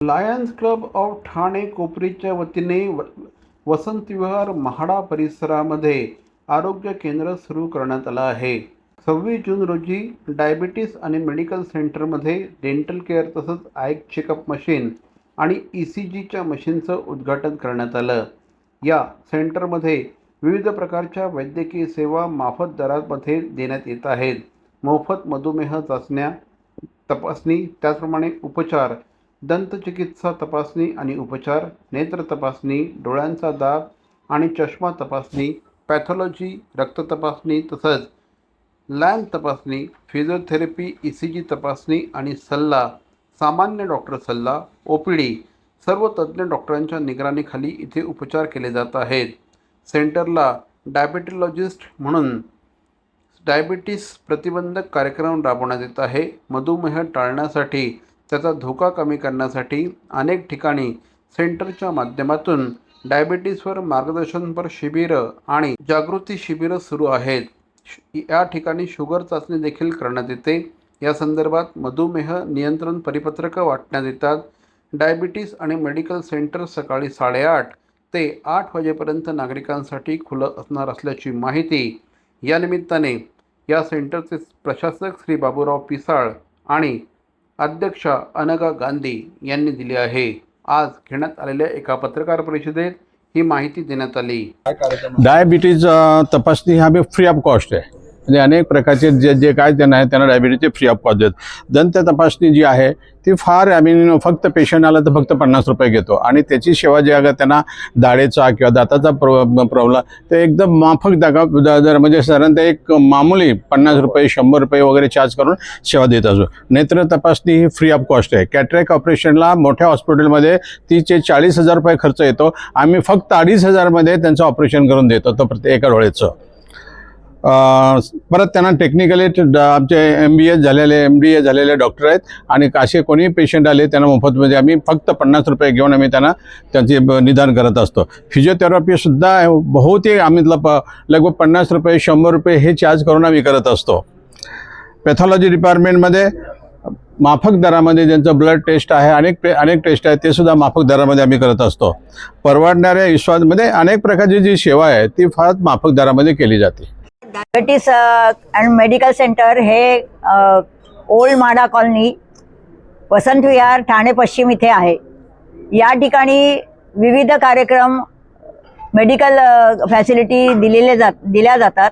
Lions club of Thane कोपरीच्या वतीने व वसंत विहार महाडा परिसरामध्ये आरोग्य केंद्र सुरू करण्यात आलं आहे. सव्वीस जून रोजी डायबिटीस आणि मेडिकल सेंटरमध्ये डेंटल केअर तसंच आय चेकअप मशीन आणि ई सी जीच्या मशीनचं उद्घाटन करण्यात आलं. या सेंटरमध्ये विविध प्रकारच्या वैद्यकीय सेवा माफत दरामध्ये देण्यात येत आहेत. मोफत मधुमेह चाचण्या तपासणी त्याचप्रमाणे उपचार दंतचिकित्सा तपासणी आणि उपचार नेत्र तपासणी डोळ्यांचा दाब आणि चष्मा तपासणी पॅथॉलॉजी रक्त तपासणी तसंच लॅब तपासणी फिजिओथेरपी ई सी जी तपासणी आणि सल्ला सामान्य डॉक्टर सल्ला ओ पी डी सर्व तज्ज्ञ डॉक्टरांच्या निगराणीखाली इथे उपचार केले जात आहेत. सेंटरला डायबेटॉलॉजिस्ट म्हणून डायबिटीस प्रतिबंधक कार्यक्रम राबवण्यात येत आहे. मधुमेह टाळण्यासाठी त्याचा धोका कमी करण्यासाठी अनेक ठिकाणी सेंटरच्या माध्यमातून डायबिटीसवर मार्गदर्शनपर शिबिरं आणि जागृती शिबिरं सुरू आहेत. श- या ठिकाणी शुगर चाचणी देखील करण्यात येते. या संदर्भात मधुमेह नियंत्रण परिपत्रकं वाटण्यात येतात. डायबिटीस आणि मेडिकल सेंटर सकाळी साडेआठ ते आठ वाजेपर्यंत नागरिकांसाठी खुलं असणार असल्याची माहिती या निमित्ताने या सेंटरचे प्रशासक श्री बाबूराव पिसाळ आणि अध्यक्ष अनगा गांधी यांनी दिली आहे. आज घेण्यात आलेल्या एका पत्रकार परिषदेत ही माहिती देण्यात आली. डायबिटीज तपासणी हा फ्री ऑफ कॉस्ट आहे. म्हणजे अनेक प्रकारचे जे जे काय त्यांना आहे त्यांना डायबिटीजचे फ्री ऑफ कॉस्ट देत दंत तपासणी जी आहे ती फार आम्ही फक्त पेशंट आला तर फक्त पन्नास रुपये घेतो. आणि त्याची सेवा जी अगर त्यांना दाढेचा किंवा दाताचा प्र प्रॉब्लम ते एकदम माफक दगा द- दर म्हणजे साधारणतः एक मामूली पन्नास रुपये शंभर रुपये वगैरे चार्ज करून सेवा देत असो. नेत्र तपासणी ही फ्री ऑफ कॉस्ट आहे. कॅटरॅक ऑपरेशनला मोठ्या हॉस्पिटलमध्ये तीसचे चाळीस हजार रुपये खर्च येतो. आम्ही फक्त अडीच हजारमध्ये त्यांचं ऑपरेशन करून देतो तो प्रत्येक एका डोळ्याचं. परत त्यांना टेक्निकली आमचे एम बी एस झालेले एम डी ए झालेले डॉक्टर आहेत. आणि असे कोणी पेशंट आले त्यांना मोफतमध्ये म्हणजे आम्ही फक्त पन्नास रुपये घेऊन आम्ही त्यांना त्यांचे ब- निदान करत असतो. फिजिओथेरपीसुद्धा बहुतेक आम्ही ल- प- लगभग पन्नास रुपये शंभर रुपये हे चार्ज करून आम्ही करत असतो. पॅथॉलॉजी डिपार्टमेंटमध्ये माफक दरामध्ये ज्यांचं ब्लड टेस्ट आहे अनेक पे- अनेक टेस्ट आहेत ते सुद्धा माफक दरामध्ये आम्ही करत असतो. परवडणाऱ्या विश्वासमध्ये अनेक प्रकारची जी सेवा आहे ती फार माफक दरामध्ये केली जाते. डायबिटीस अँड मेडिकल सेंटर हे ओल्ड माडा कॉलनी वसंत विहार ठाणे पश्चिम इथे आहे. या ठिकाणी विविध कार्यक्रम मेडिकल फॅसिलिटी uh, दिलेले जात दिल्या जातात.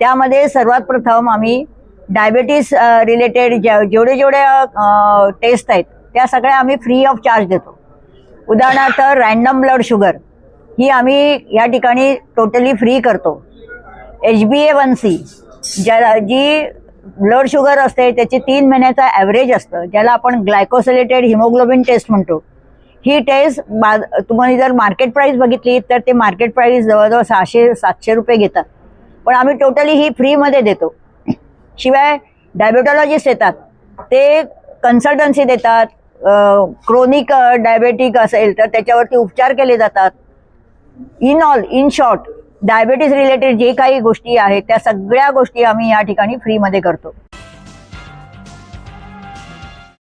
त्यामध्ये सर्वात प्रथम आम्ही डायबेटीस रिलेटेड uh, जे जेवढे जेवढे uh, टेस्ट आहेत त्या सगळ्या आम्ही फ्री ऑफ चार्ज देतो. उदाहरणार्थ रँडम ब्लड शुगर ही आम्ही या ठिकाणी टोटली फ्री करतो. H B A one C ज्याला जी ब्लड शुगर असते त्याची तीन महिन्याचा ॲव्हरेज असतं ज्याला आपण ग्लायकोसिलेटेड हिमोग्लोबिन टेस्ट म्हणतो. ही टेस्ट बा तुम्हाला जर मार्केट प्राईस बघितली तर ते मार्केट प्राईस जवळजवळ सहाशे सातशे रुपये घेतात. पण आम्ही टोटली ही फ्रीमध्ये देतो. शिवाय डायबेटॉलॉजिस्ट येतात ते कन्सल्टन्सी देतात क्रोनिक डायबेटिक असेल तर त्याच्यावरती उपचार केले जातात. In all in short diabetes related जे काही गोष्टी आहेत त्या सगळ्या गोष्टी आम्ही या ठिकाणी फ्रीमध्ये करतो.